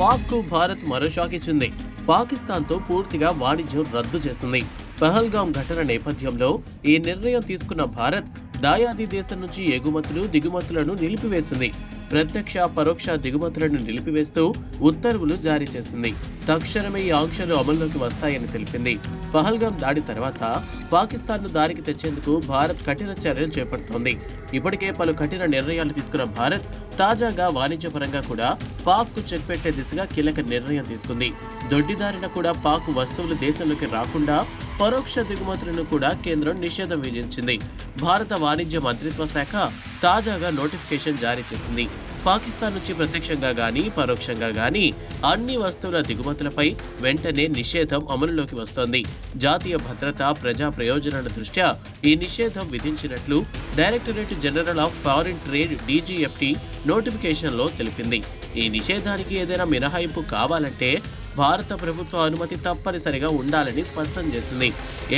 పాక్కు భారత్ మరో షాక్ ఇచ్చింది. పాకిస్తాన్తో పూర్తిగా వాణిజ్యం రద్దు చేస్తుంది పహల్గాం ఘటన నేపథ్యంలో ఈ నిర్ణయం తీసుకున్న భారత్ దాయాది దేశం నుంచి ఎగుమతులు దిగుమతులను నిలిపివేసింది. ప్రత్యక్ష పరోక్ష దిగుమతులను నిలిపివేస్తూ ఉత్తర్వులు జారీ చేసింది. తక్షణమే ఈ ఆంక్షలు అమల్లోకి వస్తాయని తెలిపింది. పహల్గాం దాడి తర్వాత పాకిస్తాన్ను దారికి తెచ్చేందుకు భారత్ కఠిన చర్యలు చేపడుతోంది. ఇప్పటికే పలు కఠిన నిర్ణయాలు తీసుకున్న భారత్ తాజాగా వాణిజ్యపరంగా కూడా పాక్కు చెక్ పెట్టే దిశగా కీలక నిర్ణయం తీసుకుంది. దొడ్డిదారిన కూడా పాక్ వస్తువులు దేశంలోకి రాకుండా పరోక్ష దిగుమతులను కూడా కేంద్రం నిషేధం విధించింది. భారత వాణిజ్య మంత్రిత్వ శాఖ తాజాగా నోటిఫికేషన్ జారీ చేసింది. పాకిస్తాన్ నుంచి ప్రత్యక్షంగా గానీ పరోక్షంగా గానీ అన్ని వస్తువుల దిగుమతులపై వెంటనే నిషేధం అమలులోకి వస్తోంది. జాతీయ భద్రత ప్రజా ప్రయోజనాల దృష్ట్యా ఈ నిషేధం విధించినట్లు Directorate General of Foreign Trade DGFT నోటిఫికేషన్లో తెలిపింది. ఈ నిషేధానికి ఏదైనా మినహాయింపు కావాలంటే భారత ప్రభుత్వ అనుమతి తప్పనిసరిగా ఉండాలని స్పష్టం చేసింది.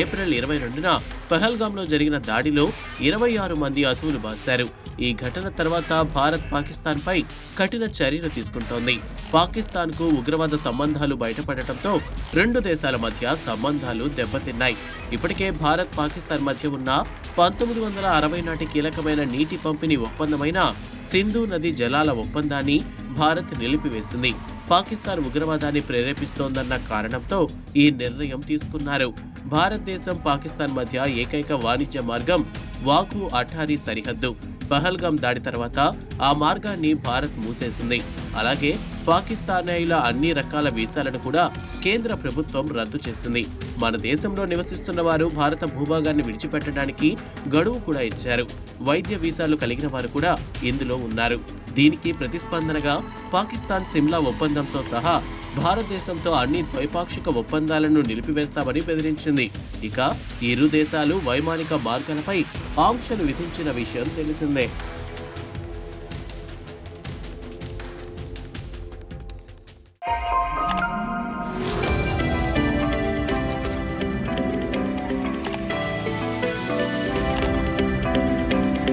ఏప్రిల్ ఇరవై రెండున పహల్గామ్లో జరిగిన దాడిలో ఇరవై ఆరు మంది అసువులు బాశారు ఈ ఘటన తర్వాత భారత్ పాకిస్తాన్పై కఠిన చర్యలు తీసుకుంటోంది. పాకిస్తాన్కు ఉగ్రవాద సంబంధాలు బయటపడటంతో రెండు దేశాల మధ్య సంబంధాలు దెబ్బతిన్నాయి. ఇప్పటికే భారత్ పాకిస్తాన్ మధ్య ఉన్న పంతొమ్మిది వందల అరవై నాటి కీలకమైన నీటి పంపిణీ ఒప్పందమైన సింధు నది జలాల ఒప్పందాన్ని భారత్ నిలిపివేసింది. పాకిస్తాన్ ఉగ్రవాదాన్ని ప్రేరేపిస్తోందన్న కారణంతో ఈ నిర్ణయం తీసుకున్నారు. భారతదేశం పాకిస్తాన్ మధ్య ఏకైక వాణిజ్య మార్గం వాకు అఠారీ సరిహద్దు. పహల్గాం దాడి తర్వాత ఆ మార్గాన్ని భారత్ మూసేసింది. అలాగే పాకిస్తానీయుల అన్ని రకాల వీసాలను కూడా కేంద్ర ప్రభుత్వం రద్దు చేస్తుంది మన దేశంలో నివసిస్తున్న వారు భారత భూభాగాన్ని విడిచిపెట్టడానికి గడువు కూడా ఇచ్చారు. వైద్య వీసాలు కలిగిన వారు కూడా ఇందులో ఉన్నారు. దీనికి ప్రతిస్పందనగా పాకిస్తాన్ సిమ్లా ఒప్పందంతో సహా భారతదేశంతో అన్ని ద్వైపాక్షిక ఒప్పందాలను నిలిపివేస్తామని బెదిరించింది. ఇక ఇరు దేశాలు వైమానిక మార్గాలపై ఆంక్షలు విధించిన విషయం తెలిసిందే.